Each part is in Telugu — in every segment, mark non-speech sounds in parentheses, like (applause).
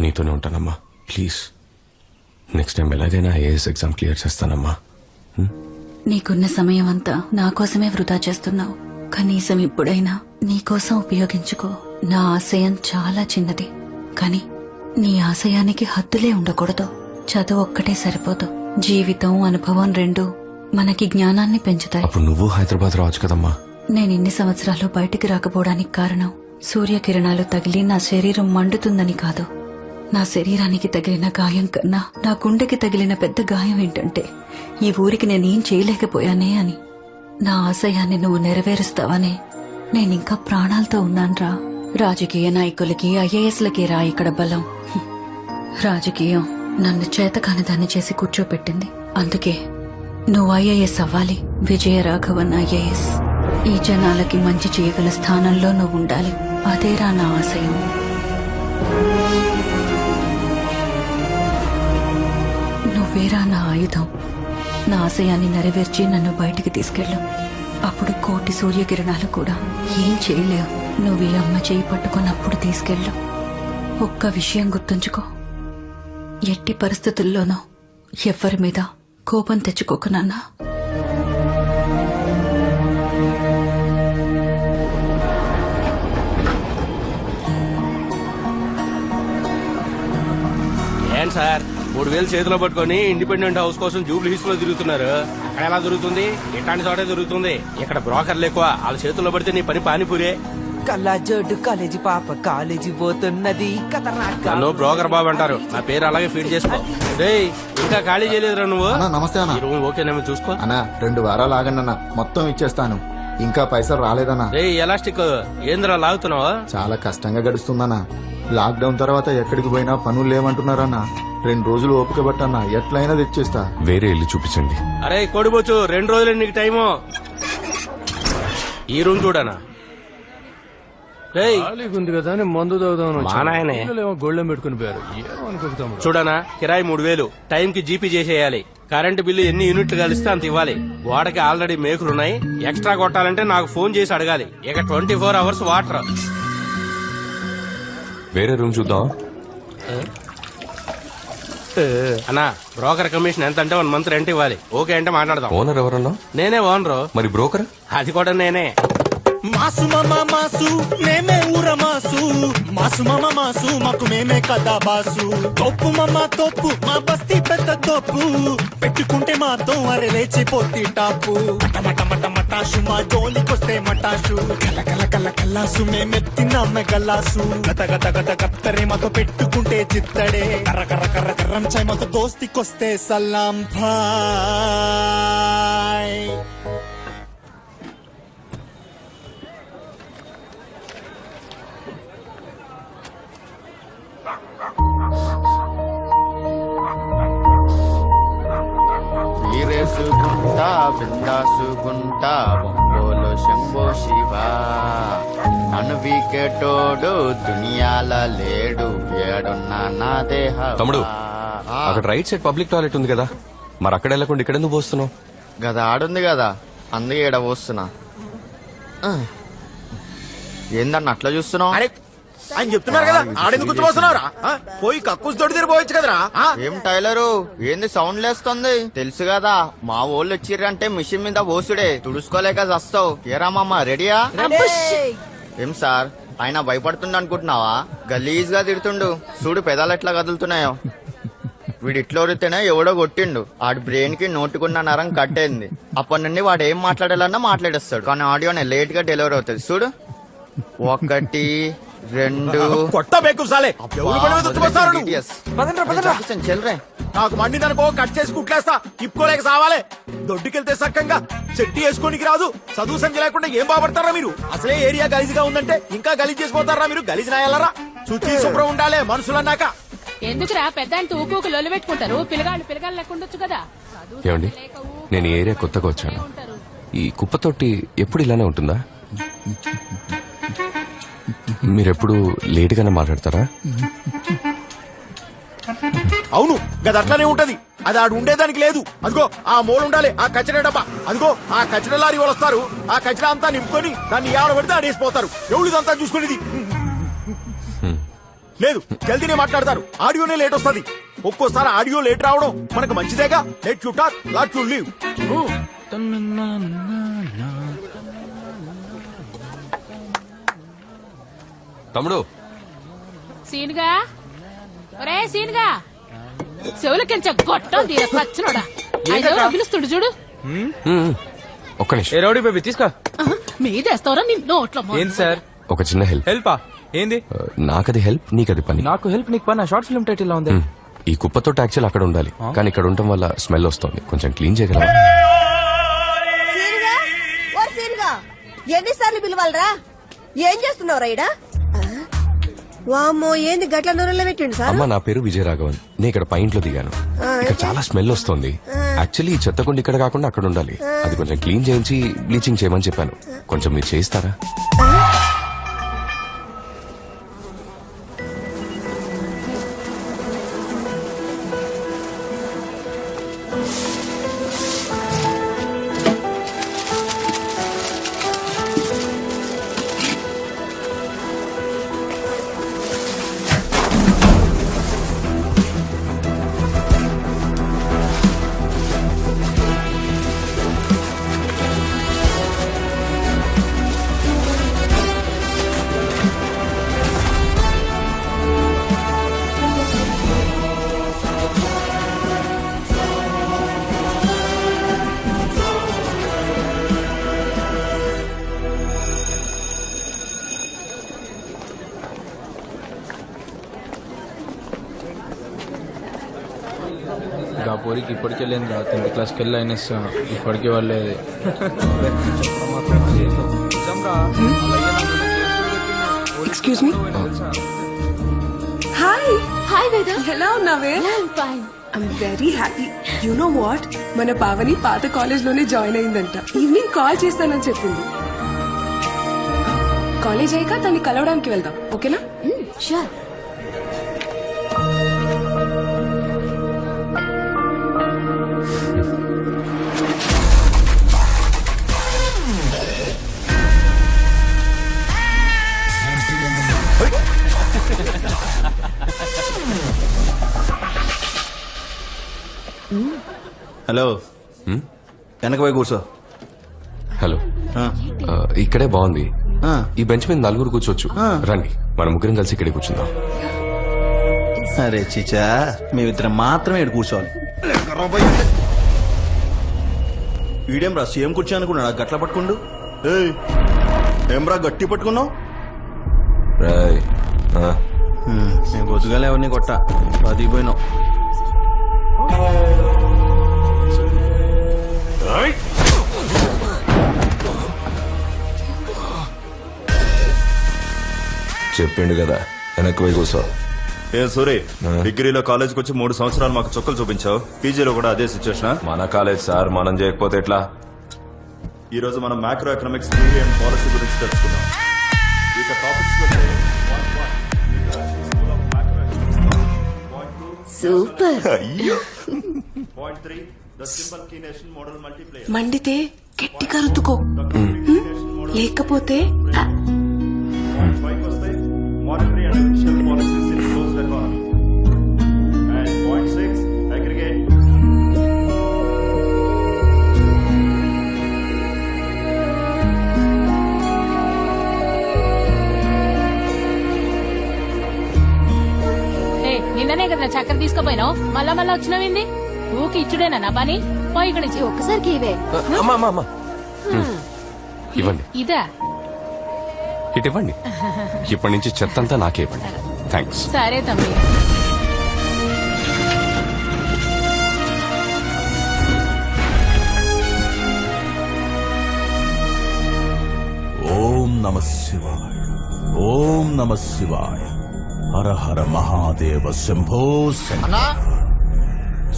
నీతోనే ఉంటానమ్మా. ప్లీజ్ నెక్స్ట్ టైం ఎలాగైనా ఐఏఎస్ ఎగ్జామ్ క్లియర్ చేస్తానమ్మా. నీకున్న సమయం అంతా నా కోసమే వృధా చేస్తున్నావు. కనీసం ఇప్పుడైనా నీకోసం ఉపయోగించుకో. నా ఆశయం చాలా చిన్నది. కాని నీ ఆశయానికి హద్దులే ఉండకూడదు. చదువు ఒక్కటే సరిపోదు. జీవితం అనుభవం రెండు మనకి జ్ఞానాన్ని పెంచుతాయి. అప్పుడు నువ్వు హైదరాబాద్ రావచ్చు కదమ్మా. నేను ఇన్ని సంవత్సరాలు బయటికి రాకపోవడానికి కారణం సూర్యకిరణాలు తగిలి నా శరీరం మండుతుందని కాదు. నా శరీరానికి తగిలిన గాయం కన్నా నా గుండెకి తగిలిన పెద్ద గాయం ఏంటంటే ఈ ఊరికి నేనేం చేయలేకపోయానే అని. నా ఆశయాన్ని నువ్వు నెరవేరుస్తావనే నేనింకా ప్రాణాలతో ఉన్నాన్రా. రాజకీయ నాయకులకి ఐఏఎస్లకి రా ఇక్కడ బలం. రాజకీయం నన్ను చేతకాని దాన్ని చేసి కూర్చోపెట్టింది. అందుకే నువ్వు ఐఏఎస్ అవ్వాలి. విజయ రాఘవన్ ఐఏఎస్. ఈ జనాలకి మంచి చేయగల స్థానంలో నువ్వు ఉండాలి. అదేరా నా ఆశయం. ఆయుధం. నా ఆశయాన్ని నెరవేర్చి నన్ను బయటికి తీసుకెళ్ళు. అప్పుడు కోటి సూర్యకిరణాలు కూడా. ఏం చేయలేవు. నువ్వు ఈ అమ్మ చేయి పట్టుకున్నప్పుడు తీసుకెళ్ళు. ఒక్క విషయం గుర్తుంచుకో. ఎట్టి పరిస్థితుల్లోనూ ఎవ్వరి మీద కోపం తెచ్చుకోకు నాన్నా. సార్? మూడు వేలు చేతిలో పట్టుకొని ఇండిపెండెంట్ హౌస్ కోసం జూబ్లీ హిల్స్లో తిరుగుతున్నారు. అక్కడ ఎలా దొరుకుతుంది ఇట్లాంటి చోటే దొరుకుతుంది ఇక్కడ బ్రోకర్లు ఎక్కువ వాళ్ళ చేతుల్లో పడితే నీ పని పానీపూరే కళ్ళజోడు కాలేజీ పాప కాలేజీ పోతున్నది. నన్ను బ్రోకర్ బాబు అంటారు. నా పేరు అలాగే ఫీడ్ చేసుకో. రేయ్ ఇంకా ఖాళీ చేయలేదురా నువ్వు? అన్నా నమస్తే అన్న. రూమ్ ఓకేనేమో చూసుకో. అన్నా రెండు వారాలు ఆగండి అన్న. మొత్తం ఇచ్చేస్తాను. ఇంకా పైసలు రాలేదన్నా. రేయ్ ఎలాస్టిక్ ఏందిరా లాగుతున్నావా? చాలా కష్టంగా గడుస్తుందన్నా. లాక్డౌన్ తర్వాత ఎక్కడికి పోయినా పనులు లేవంటున్నారన్నా. రెండు రోజులు ఓపిక పట్టన్నా ఎట్లయినా తెచ్చేస్తా. వేరే ఇల్లు చూపించండి. అరే కొడిపోచ్చు రెండు రోజులు నీకు టైము. ఈ రూమ్ చూడనా? రేయ్. ఉంది కదా అని మందు తాగుదాం మా నాయనే. గోళ్ళెం పెట్టుకుని పోయారు. చూడనా? కిరాయి మూడు వేలు. టైం కి జీపీ చేసేయాలి. కరెంటు బిల్లు ఎన్ని యూనిట్లు కలిస్తే అంత ఇవ్వాలి. గోడకి ఆల్రెడీ మేకులున్నాయి ఎక్స్ట్రా కొట్టాలంటే నాకు ఫోన్ చేసి అడగాలి. ఇక ట్వంటీ ఫోర్ అవర్స్ వాటర్. వేరే రూమ్ చూద్దాం అన్నా బ్రోకర్ కమిషన్ ఎంత అంటే వన్ మంత్ రెంట్ ఇవ్వాలి. ఓకే అంటే మాట్లాడదాం. ఓనర్ ఎవరన్నా? నేనే ఓనరు. మరి బ్రోకర్? అది కూడా నేనే. మాసు మాసు మేమే ఊర మాసు. మాసు మమ మాసు మాకు మేమే కదా బాసు. తొప్పు మమ్మ తొప్పు మా బస్తీ పెద్ద తొప్పు పెట్టుకుంటే మాతో అరే లేచిపోతి టాపు. మట మట మటాషు మా జోలికొస్తే మటాషు కల కల కల కల్లాసు మేమెత్తినామె గల్లాసు. గత గత గత గత్తరే మాతో పెట్టుకుంటే చిత్తడే. కర్ర కర్ర కర్ర కర్రం చాయ్ మాతో దోస్తికొస్తే సలాం భాయ్. బిందాసుకుంటా బొంబోలు శంభో శివ. నన్ను వీకెటోడు దునియాల లేడు ఏడున్నా నా దేహ తమ్ముడు అక్కడ రైట్ సైడ్ పబ్లిక్ టాయిలెట్ ఉంది కదా. మరి అక్కడ వెళ్ళకుండా ఇక్కడ ఎందుకు పోస్తున్నావు? గద ఆడుంది కదా అందుకే ఈడ పోస్తున్నా. ఏందన్న అట్లా చూస్తున్నావు? ఆయన చెప్తున్నారు కదా. ఆడెందుకు ఆ? పోయి కక్కుస్ తిరిగిపోవచ్చు కదరా? ఏం టైలరు? ఏంది సౌండ్ లేస్తుంది? తెలుసు కదా మా వాళ్ళు వచ్చిర్రంటే మిషన్ మీద పోసుడే తుడుచుకోలేక వస్తావు ఏరా మామ రెడీయా? ఏం సార్ ఆయన భయపడుతుండ అనుకుంటున్నావా గలీజ్గా తిడుతుండు. చూడు పెదాలు ఎట్లా కదులుతున్నాయో. వీడు ఇట్లా ఎవడో కొట్టిండు. ఆడి బ్రెయిన్కి నోటుకున్న నరం కట్టేంది. అప్పటి నుండి వాడు ఏం మాట్లాడాలన్నా మాట్లాడేస్తాడు. కానీ ఆడియోనే లేట్గా డెలివరీ అవుతుంది. చూడు. ఒకటి రెండు. కొట్ట బేకు సాలే. ఎవరు నువ్వు? Idiots. పదండ్రా, పదండ్రా. చెల్లరే. నాకు మండిందనుకో కట్ చేసి కుట్లేస్తా. తిప్పుకోలేక సావాలే. దొడ్డుకెళ్తే సక్కంగా చెట్టి వేసుకోనికి రాదు. చదువు సంఖ్య లేకుండా ఏం బాపడతారా మీరు? అసలే ఏరియా గలీజ్గా ఉందంటే ఇంకా గలీజ్ చేసిపోతారా మీరు? గలీజ్ నాయాలరా? శుచి శుభ్రం ఉండాలే మనుషులన్నాక. ఎందుకురా పెద్ద అంటే ఊకు లొల్లు పెట్టుకుంటారు? పిల్లగాళ్ళు పిల్లగాళ్ళు లెక్కుండొచ్చు కదా. ఏమండి? నేను ఈ ఏరియా కొత్తగా వచ్చాను. ఈ కుప్పతొట్టి ఎప్పుడు ఇలానే ఉంటుందా? మీరెప్పుడు లేటుగానే మాట్లాడతారా? అవును గది అట్లానే ఉంటది. అది ఆడు ఉండేదానికి లేదు. అదిగో ఆ మూల ఉండాలి ఆ కచ్చర డబ్బా. అదిగో ఆ కచ్చర లారీ వాళ్ళు వస్తారు. ఆ కచ్చర అంతా నింపుకొని దాన్ని ఆడ పెడితే ఆడేసిపోతారు ఎవరిదంతా చూసుకునేది? లేదు జల్దీనే మాట్లాడతారు. ఆడియోనే లేట్ వస్తది. ఒక్కోసారి ఆడియో లేట్ రావడం మనకు మంచిదేగా? Let you talk lot you leave. తమ్ముడు. సీన్గా? ఒరే సీన్గా. చెవులకించ గొట్టం తీర పచ్చనోడా. ఐదో పిలుస్తుడు చూడు. ఒక్క నిమిషం. ఏ రౌడీ బేబీ తీసుకో. మీదేస్తావరా నీ నోట్లో మొ- ఏంది సార్? ఒక చిన్న హెల్ప్. హెల్పా? ఏంది? నాకది హెల్ప్ నీకది పని. నాకు హెల్ప్ నీకు పని. షార్ట్ ఫిల్మ్ టైటిల్ ఉంది. మ్మ్. ఈ కుప్పతో యాక్చువల్ అక్కడ ఉండాలి. కానీ ఇక్కడ ఉండటం వల్ల స్మెల్ వస్తుంది. కొంచెం క్లీన్ చేయగలవా? సీనుగా ఓ సీనుగా. ఎన్నిసార్లు పిలవాలరా? ఏం చేస్తున్నావు రైడా వామ్మో ఏంది గట్ల నూనెలో పెట్టిండు సార్? అమ్మ నా పేరు విజయరాఘవన్. నేను ఇక్కడ పైంట్లో దిగాను. ఇక్కడ చాలా స్మెల్ వస్తుంది. యాక్చువల్లీ ఈ చెత్తకుండా ఇక్కడ కాకుండా అక్కడ ఉండాలి. అది కొంచెం క్లీన్ చేయించి బ్లీచింగ్ చేయమని చెప్పాను. కొంచెం మీరు చేయిస్తారా? ఇంకా పోరికి ఇప్పటికే లేదు టెన్త్ క్లాస్కి వెళ్ళి అయినా ఇప్పటికే వాళ్ళేది excuse me hi hi Veda ఎలా ఉన్నావే? Fine I'm very happy you know what మన పావని పాత కాలేజ్లోనే జాయిన్ అయిందంట. ఈవినింగ్ కాల్ చేస్తానని చెప్పింది. కాలేజ్ అయ్యాక తన్ని కలవడానికి వెళ్దాం. ఓకేనా షూర్ హలో. వెనక పోయి కూర్చో. హలో. ఆ. ఇక్కడే బాగుంది. ఆ. ఈ బెంచ్ మీద నలుగురు కూర్చోవచ్చు. రండి. మన ముగ్గురం కలిసి ఇక్కడే కూర్చుందాం. అరే చిచా మేమిద్దరం మాత్రమే ఇక్కడ కూర్చోవాలి. ఈడేం రా సేమ్ కూర్చో అనుకున్నాడా? గట్ల పట్టుకుండు. ఏయ్ ఏం రా గట్టి పట్టుకున్నావు? రాయ్. నేను పొద్దుగాలే ఎవరిని కొట్ట. అది పోయినావు చెప్పిండు కదా వెనక్కి పోయి కూర్చో. ఏ సూరి డిగ్రీలో కాలేజ్కి వచ్చి మూడు సంవత్సరాలు మాకు చుక్కలు చూపించావు. పీజీలో కూడా అదే సిచ్యువేషన్ మన కాలేజ్ సార్ మనం చేయకపోతే ఎట్లా? ఈ రోజు మనం macro economics theory and policy గురించి తెలుసుకుందాం. ఇక టాపిక్స్ సూపర్. మోడల్ మండితే గట్టిగా రుతుకో లేకపోతే చక్కెర తీసుకుపోయినావు? మళ్ళా మళ్ళా వచ్చినావింది? ఊకి ఇచ్చుడేనా నా పని? పోయి ఇక్కడి నుంచి. ఒక్కసారికి ఇవే. ఆ, అమ్మా అమ్మా అమ్మా. హ్మ్. ఇవ్వండి. ఇదా? ఇటు ఇవ్వండి. ఇప్పటి నుంచి చెత్త అంతా నాకే ఇవ్వండి. థ్యాంక్స్ సరే తమ్మి. ఓం నమ శివాయ. ఓం నమ శివాయ. హర హర మహాదేవ శంభో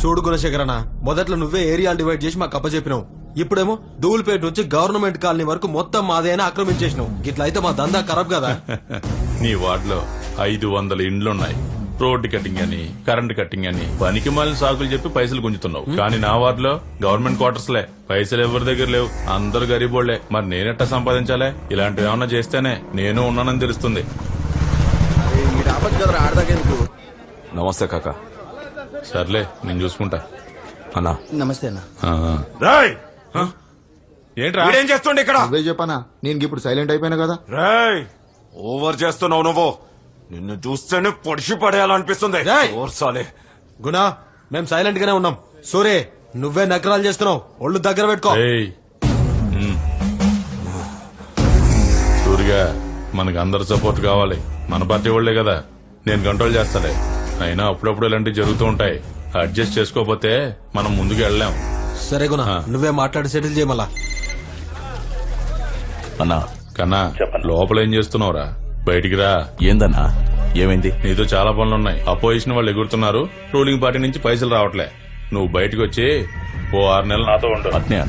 చూడు గుణశేఖరన్న మొదట్లో నువ్వే ఏరియాలు డివైడ్ చేసి మాకు అప్పచెప్పినావు. ఇప్పుడేమో దూల్పేట నుంచి గవర్నమెంట్ కాలనీ వరకు మొత్తం మాదే అని ఆక్రమించేసినావు. ఇట్లా అయితే మా దందా ఖరాబ్ కదా? (laughs) నీ వార్డులో ఐదు వందల ఇండ్లున్నాయి. రోడ్డు కటింగ్ అని కరెంట్ కటింగ్ అని పనికి మాలిన సాకులు చెప్పి పైసలు గుంజుతున్నావు. కానీ నా వార్డులో గవర్నమెంట్ క్వార్టర్స్ లే పైసలు ఎవరి దగ్గర లేవు. అందరు గరీబోళ్ళే మరి నేనెట్టా సంపాదించాలే? ఇలాంటివి ఏమన్నా చేస్తేనే నేను ఉన్నానని తెలుస్తుంది. ఈడ ఆపచ్చు కదా ఆడదాకెందుకు నమస్తే కాక. సర్లే నేను చూసుకుంటా. అన్నా. నమస్తే అన్న. రాయ్! ఏంట్రా? వీడేం చేస్తుండే ఇక్కడ? నువ్వే చెప్పనా? నేను ఇప్పుడు సైలెంట్ అయిపోయినా కదా? రాయ్! ఓవర్ చేస్తున్నావు నువ్వు. నిన్ను చూస్తేనే పొడిచి పడేయాలనిపిస్తుంది. రేయ్! ఓర్సాలే గునా మేము సైలెంట్ గానే ఉన్నాం. సూరే నువ్వే నకరాలు చేస్తున్నావు. ఒళ్ళు దగ్గర పెట్టుకో. సూరిగా మనకు అందరి సపోర్ట్ కావాలి. మన పార్టీ వాళ్ళే కదా. నేను కంట్రోల్ చేస్తాలే. అయినా అప్పుడప్పుడు ఇలాంటివి జరుగుతూ ఉంటాయి. అడ్జస్ట్ చేసుకోకపోతే మనం ముందుకు వెళ్ళలేం. సరే ఆ. నువ్వే మాట్లాడి సెటిల్ చేయమలా అన్నా. కన్నా లోపల ఏం చేస్తున్నావురా? బయటికి రా. ఏందన్నా? ఏమైంది? నీతో చాలా పనులున్నాయి. అపోజిషన్ వాళ్ళు ఎగురుతున్నారు. రూలింగ్ పార్టీ నుంచి పైసలు రావట్లే. నువ్వు బయటకు వచ్చి ఓ ఆరు నెలలు నాతో ఉండు. అట్నే అన్నా.